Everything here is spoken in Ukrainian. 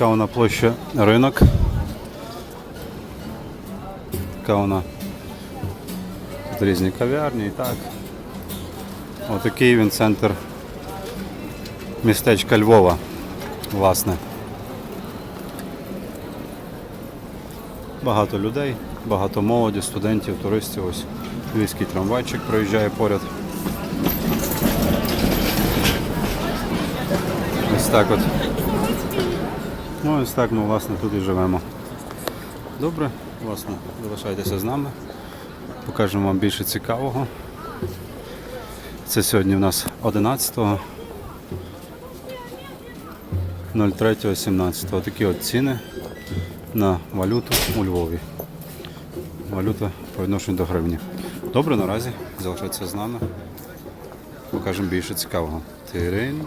Така вона площа ринок. Така вона різні кав'ярні і так. Отакий він центр містечка Львова, власне. Багато людей, багато молоді, студентів, туристів. Ось львівський трамвайчик проїжджає поряд. Ось так от. Ну, ось так ми власне тут і живемо. Добре, власне, залишайтеся з нами. Покажемо вам більше цікавого. Це сьогодні у нас 11 03.17. Такі от ціни на валюту у Львові. Валюта по відношенню до гривні. Добре, наразі залишайтеся з нами. Покажемо більше цікавого. Тирин,